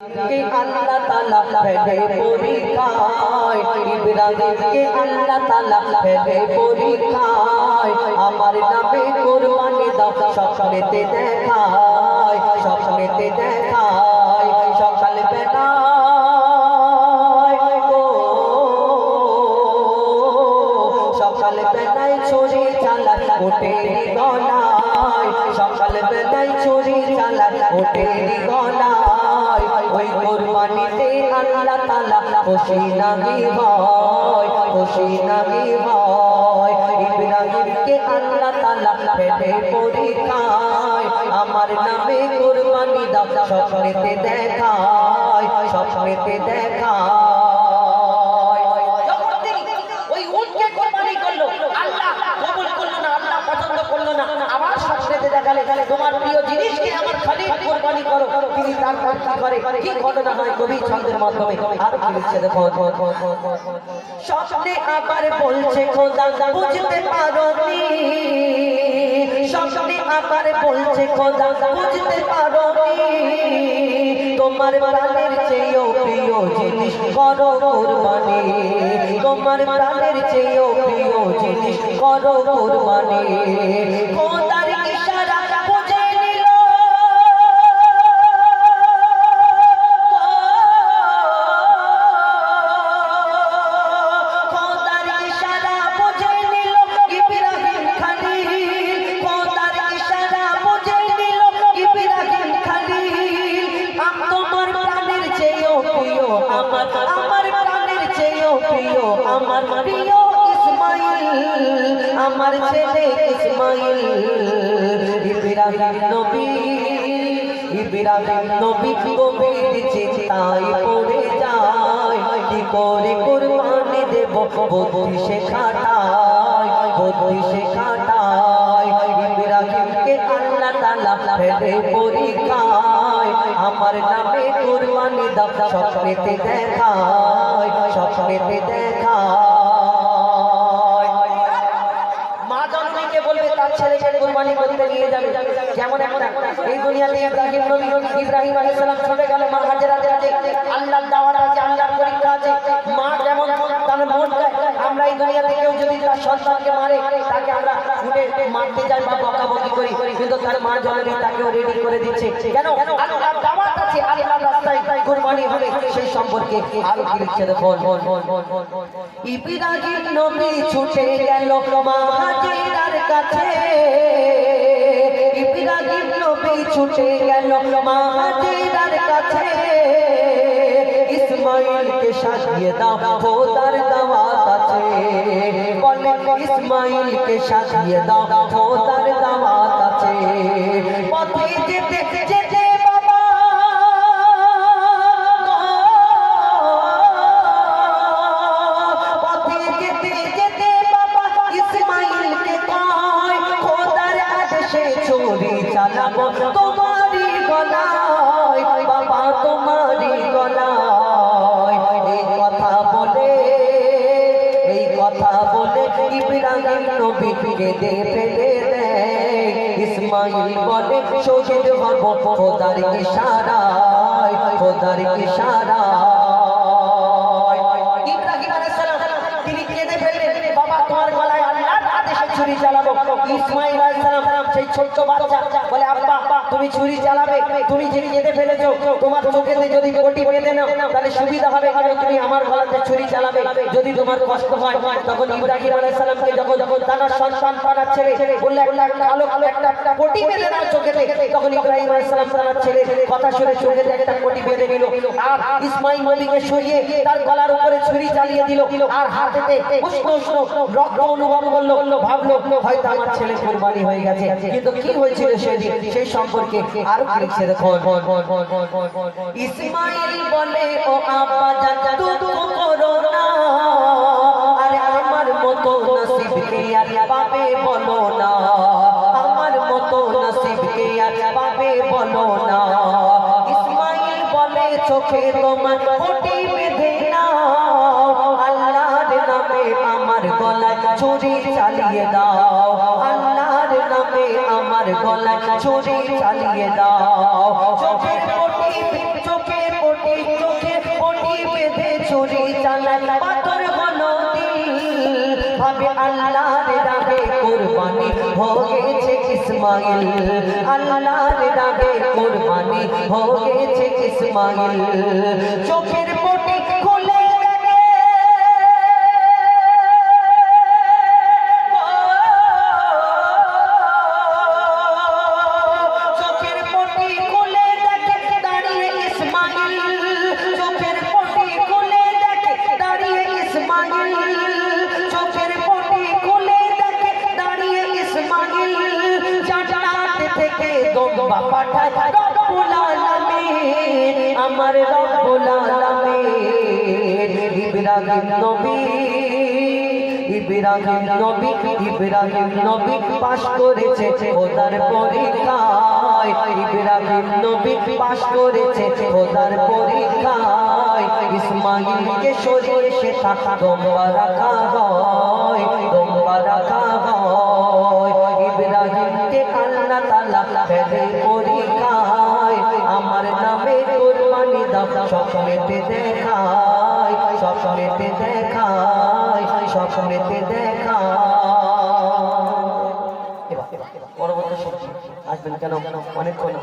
কে আল্লাহ তাআলা ফেলে পরীক্ষায়? ইব্রাহিমকে আল্লাহ তাআলা ফেলে পরীক্ষায়? আমার নামে কুরবানি দাও, স্বপ্নেতে দেখায় স্বপ্নেতে দেখায় সকাল বেলায় সকাল বেলায় ছুরি চালা ওটেরি গলায়। সকাল বেলায় ছুরি চালা ওটেরি গলায়। ওই কোরবানিতে আল্লাহ তাআলা খুশি নবী হয়, খুশি নবী হয়। ইব্রাহিমকে আল্লাহ তাআলা পেটে পরীক্ষায় আমার নামে কোরবানি দাও, স্বপ্নেতে দেখায় স্বপ্নেতে দেখায় যখন তিনি ওই উটকে কোরবানি করল আল্লাহ কবুল করল না আল্লাহ পছন্দ করল না। আবার স্বপ্নেতে দেখালে তোমার প্রিয় জিনিসকে আমার খালিদ কোরবানি করো। তিনি তারপর কি করে? কি ঘটনা হয় কবি ছন্দের মাধ্যমে? আর কি লিখছে দেখো। স্বপ্নে আবার বলছে খোদা, বুঝতে পারো স্বপ্নে আবার বলছে খোদা, বুঝতে পারো তোমার প্রাণের চেয়েও প্রিয় জিনিস করো কোরবানি। তোমার প্রাণের চেয়েও প্রিয় জিনিস করো কোরবানি। খোদার আমার প্রিয় ইসমাইল, আমার ছেলে ইসমাইল। ইব্রাহিম নবী ইব্রাহিম নবী গভীর চিন্তায় পড়ে যায়? কি করে কুরবানি দেব? বুদ্ধি সে খাটায় বুদ্ধি সে খাটায় ইব্রাহিমকে আল্লাহ তাআলা ফেলে পরীক্ষায় আমার নামে কুরবানি দাও, স্বপ্নেতে দেখায়। স্বপ্নেতে দেখায় মা জননীকে বলবে, তার ছেলেকে কোরবানি করতে নিয়ে যাবে। যেমন একটা। এই দুনিয়াতে ইব্রাহিম নবী ইব্রাহিম আলাইহিস সালাম মা হাজেরা আল্লাহর দাওয়াত আছে, আল্লাহর পরীক্ষা আছে। মা যেমন তার আমরা এই দুনিয়াতে সন্তানকে মারে, তাকে আমরা ছুটে মারতে যাই বা বকাবকি করি। কিন্তু তার মা জননী তাকেও রেডি করে দিচ্ছে। কেন? আল্লাহর দাওয়াত আছে, আল্লাহর রাস্তায় কোরবানি হবে, সেই সম্পর্কে আরও লিখছে দেখো। ইব্রাহিম নবী ছুটে গেল মা হাজেরার কাছে। ইব্রাহিম নবী ছুটে গেল মা হাজেরার কাছে। ইসমাইলকে সাজিয়ে দাও খোদার দাওয়াত আছে বলে, ইসমাইলকে সাজিয়ে দাও খোদার দাওয়াত আছে। পথে যেতে যেতে বাবা, পথে যেতে যেতে বাবা, ইসমাইলকে কয়, খোদার আদেশে ছুরি চালাবো তোমারই গলায়, বাবা তোমারই গলায়। এই কথা বলে, ইব্রাহিম নবী কেঁদে ফেলে দেয়। ইসমাইল বলে, শহীদ হব খোদার ইশারায় খোদার ইশারায়। ইসমাইল আলাইহিস সালাম, সেই ছোট্ট বাচ্চা বলে, আব্বা তুমি ছুরি চালাবে, তুমি যে কেঁদে ফেলেছো, তোমার চোখেতে যদি কোটি বেঁধে নাও, তাহলে সুবিধা হবে কারণ তুমি আমার গলাতে ছুরি চালাবে। যদি তোমার কষ্ট হয়, তখন ইব্রাহিম আলাইহিস সালামকে যখন যখন তার সন্তান পাড়ার ছেলে বললে, একটা কালো কালো একটা কোটি বেঁধে নাও চোখেতে। তখন ইব্রাহিম আলাইহিস সালাম তার ছেলে কথা শুনে চোখেতে একটা কোটি বেঁধে নিল আর ইসমাইল নবীকে সরিয়ে তার গলার উপরে ছুরি চালিয়ে দিল আর হাতেতে উষ্ণ উষ্ণ রক্ত অনুভব করল। ভাবলো, হয়তো আমার ছেলে কুরবানি হয়ে গেছে। কিন্তু কি হয়েছিল সেদিন? সেই সম্পর্কে আরও কি লিখছে দেখো। ইসমাইল বলে, ও আব্বা জান দুঃখ করো না। আরে আমার মতো নসিবকে আর পাবে বলো না। আমার মতো নসিবকে আর পাবে বলো না। ইসমাইল বলে, চোখে তোমার কোটি বেঁধে নাও। আল্লাহর নামে আমার গলায় ছুরি চালিয়ে দাও। আল্লাহর নামে আমার গলায় দাও। চুরি চালায় রাগে কোরবানি হয়েছে ইসমাইল। চোখের পটি রব্বুল আলামিন আমার রব্বুল আলামিন ইব্রাহিম নবী ইব্রাহিম নবী ইব্রাহিম নবী পাশ করেছে খোদার পরীক্ষায় ইব্রাহিম নবী পাশ করেছে খোদার পরীক্ষায় ইসমাইলকে সরিয়ে সে থাকা দম্বা রাখা হয় দম্বা রাখা হয় ফেলে পরীক্ষায় আমার নামে কোরবানি দাও। স্বপ্নেতে দেখায় স্বপ্নেতে দেখায় স্বপ্নেতে দেখায়। পরবর্তী আসবেন কেন? অনেকক্ষণ।